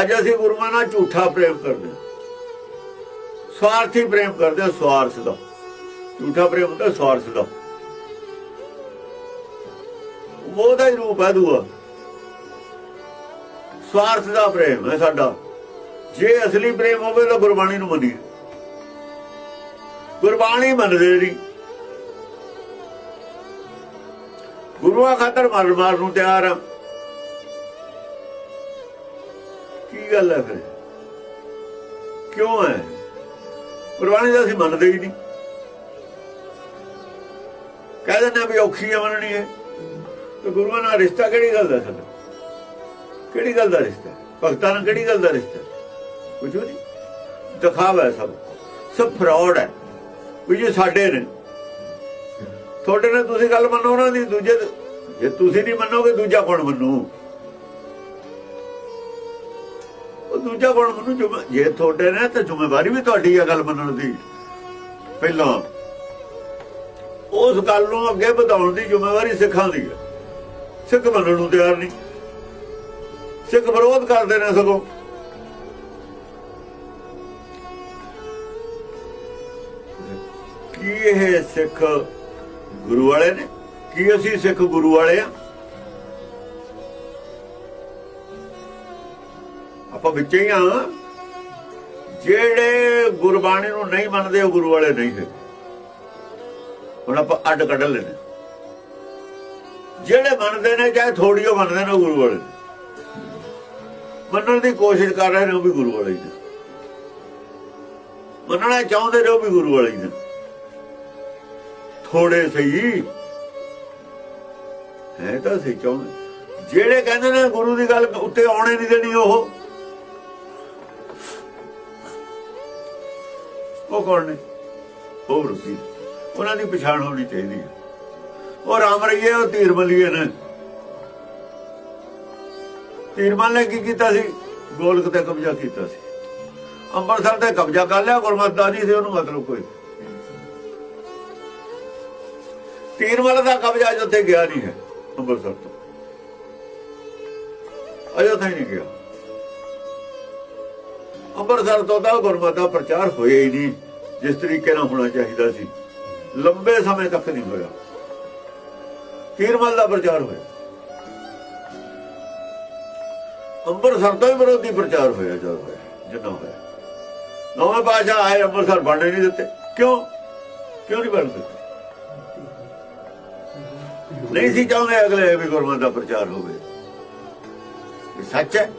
ਅੱਜ ਅਸੀਂ ਗੁਰੂਆਂ ਨਾਲ ਝੂਠਾ ਪ੍ਰੇਮ ਕਰਦੇ ਹਾਂ। ਸਵਾਰਥੀ ਪ੍ਰੇਮ ਕਰਦੇ ਹਾਂ, ਸਵਾਰਥ ਦਾ। ਝੂਠਾ ਪ੍ਰੇਮ ਹੁੰਦਾ, ਸਵਾਰਥ ਦਾ। ਉਹਦਾ ਹੀ ਰੂਪ ਹੈ ਦੂਆ। ਸਵਾਰਥ ਦਾ ਪ੍ਰੇਮ ਹੈ ਸਾਡਾ। ਜੇ ਅਸਲੀ ਪ੍ਰੇਮ ਹੋਵੇ ਤਾਂ ਗੁਰਬਾਣੀ ਨੂੰ ਮੰਨੀਏ। ਗੁਰਬਾਣੀ ਮੰਨਦੇ ਨਹੀਂ। ਗੁਰੂਆਂ ਖਾਤਰ ਮਰਨ ਮਾਰ ਨੂੰ ਤਿਆਰ ਆ ਕੀ ਗੱਲ ਹੈ ਫਿਰ? ਕਿਉਂ ਹੈ ਗੁਰਬਾਣੀ ਦਾ ਅਸੀਂ ਮੰਨਦੇ ਹੀ ਨਹੀਂ। ਕਹਿ ਦਿੰਦੇ ਵੀ ਔਖੀ ਹੈ ਮੰਨਣੀ ਹੈ ਤੇ ਗੁਰੂਆਂ ਨਾਲ ਰਿਸ਼ਤਾ ਕਿਹੜੀ ਗੱਲ ਦਾ ਸਾਡਾ? ਕਿਹੜੀ ਗੱਲ ਦਾ ਰਿਸ਼ਤਾ? ਭਗਤਾਂ ਨਾਲ ਕਿਹੜੀ ਗੱਲ ਦਾ ਰਿਸ਼ਤਾ? ਕੁਝ ਨਹੀਂ ਦਿਖਾਵਾ ਸਭ ਸਭ ਫਰਾਡ ਹੈ। ਵੀ ਜੇ ਸਾਡੇ ਨੇ ਤੁਹਾਡੇ ਨਾਲ ਤੁਸੀਂ ਗੱਲ ਮੰਨੋ, ਉਹਨਾਂ ਦੀ ਦੂਜੇ ਜੇ ਤੁਸੀਂ ਨਹੀਂ ਮੰਨੋਗੇ, ਦੂਜਾ ਕੌਣ ਮੰਨੂ? ਦੂਜਾ ਕੌਣ ਮੈਨੂੰ ਜੇ ਤੁਹਾਡੇ ਨੇ ਤਾਂ ਜ਼ਿੰਮੇਵਾਰੀ ਵੀ ਤੁਹਾਡੀ ਆ ਗੱਲ ਮੰਨਣ ਦੀ। ਪਹਿਲਾਂ ਉਸ ਗੱਲ ਨੂੰ ਅੱਗੇ ਵਧਾਉਣ ਦੀ ਜ਼ਿੰਮੇਵਾਰੀ ਸਿੱਖਾਂ ਦੀ ਹੈ ਸਿੱਖ ਮੰਨਣ ਨੂੰ ਤਿਆਰ ਨਹੀਂ। ਸਿੱਖ ਵਿਰੋਧ ਕਰਦੇ ਨੇ ਸਗੋਂ। ਕੀ ਇਹ ਸਿੱਖ ਗੁਰੂ ਵਾਲੇ ਨੇ? ਕੀ ਅਸੀਂ ਸਿੱਖ ਗੁਰੂ ਵਾਲੇ ਆ? ਆਪਾਂ ਵਿੱਚ ਹੀ ਆ। ਜਿਹੜੇ ਗੁਰਬਾਣੀ ਨੂੰ ਨਹੀਂ ਮੰਨਦੇ, ਉਹ ਗੁਰੂ ਵਾਲੇ ਨਹੀਂ ਹੈ ਹੁਣ ਆਪਾਂ ਅੱਡ ਕੱਢ ਲੈਣੇ ਜਿਹੜੇ ਮੰਨਦੇ ਨੇ, ਚਾਹੇ ਥੋੜੀ ਉਹ ਮੰਨਦੇ ਨੇ, ਉਹ ਗੁਰੂ ਵਾਲੇ ਮੰਨਣ ਦੀ ਕੋਸ਼ਿਸ਼ ਕਰ ਰਹੇ ਨੇ, ਉਹ ਵੀ ਗੁਰੂ ਵਾਲੇ ਨੇ। ਮੰਨਣਾ ਚਾਹੁੰਦੇ ਨੇ, ਉਹ ਵੀ ਗੁਰੂ ਵਾਲੇ ਨੇ। ਥੋੜੇ ਸਹੀ। ਹੈ ਤਾਂ ਸਹੀ ਚਾਹੁੰਦੇ। ਜਿਹੜੇ ਕਹਿੰਦੇ ਨੇ ਗੁਰੂ ਦੀ ਗੱਲ ਉੱਤੇ ਆਉਣੇ ਨਹੀਂ ਦੇਣੀ ਉਹ ਉਹ ਕੌਣ ਨੇ? ਉਹ ਰੁਕੀ। ਉਹਨਾਂ ਦੀ ਪਛਾਣ ਹੋਣੀ ਚਾਹੀਦੀ ਹੈ। ਉਹ ਰਾਮ ਰਈਏ ਉਹ ਧੀਰ ਮਲੀਏ ਨੇ। ਧੀਰ ਨੇ ਕੀ ਕੀਤਾ ਸੀ? ਗੋਲਕ ਤੇ ਕਬਜ਼ਾ ਕੀਤਾ ਸੀ। ਅੰਮ੍ਰਿਤਸਰ ਤੇ ਕਬਜ਼ਾ ਕਰ ਲਿਆ, ਗੁਰਮਤਿ ਨਹੀਂ ਸੀ ਉਹਨੂੰ ਮਤਲਬ ਕੋਈ। ਤੀਰਮਲ ਦਾ ਕਬਜ਼ਾ ਜਿੱਥੇ ਗਿਆ ਨਹੀਂ ਹੈ, ਅੰਮ੍ਰਿਤਸਰ ਤੋਂ। ਅਯੋਧਿਆ ਹੀ ਨਹੀਂ ਗਿਆ। ਅੰਮ੍ਰਿਤਸਰ ਤੋਂ ਤਾਂ ਗੁਰਮਤਿ ਦਾ ਪ੍ਰਚਾਰ ਹੋਇਆ ਹੀ ਨਹੀਂ, ਜਿਸ ਤਰੀਕੇ ਨਾਲ ਹੋਣਾ ਚਾਹੀਦਾ ਸੀ। ਲੰਬੇ ਸਮੇਂ ਤੱਕ ਨਹੀਂ ਹੋਇਆ। ਤੀਰਮਲ ਦਾ ਪ੍ਰਚਾਰ ਹੋਇਆ। ਅੰਮ੍ਰਿਤਸਰ ਤੋਂ ਹੀ ਵਿਰੋਧੀ ਪ੍ਰਚਾਰ ਹੋਇਆ ਜਦ ਹੋਇਆ, ਜਿੰਨਾ ਹੋਇਆ। ਨਵੇਂ ਬਾਦਸ਼ਾਹ ਆਏ, ਅੰਮ੍ਰਿਤਸਰ ਬਣਨੇ ਨਹੀਂ ਦਿੱਤੇ। ਕਿਉਂ? ਕਿਉਂ ਨਹੀਂ ਬਣ ਦਿੱਤੇ? ਨਹੀਂ ਸੀ ਚਾਹੁੰਦੇ ਅਗਲੇ ਵੀ ਗੁਰਮਤਿ ਦਾ ਪ੍ਰਚਾਰ ਹੋਵੇ। ਇਹ ਸੱਚ ਹੈ।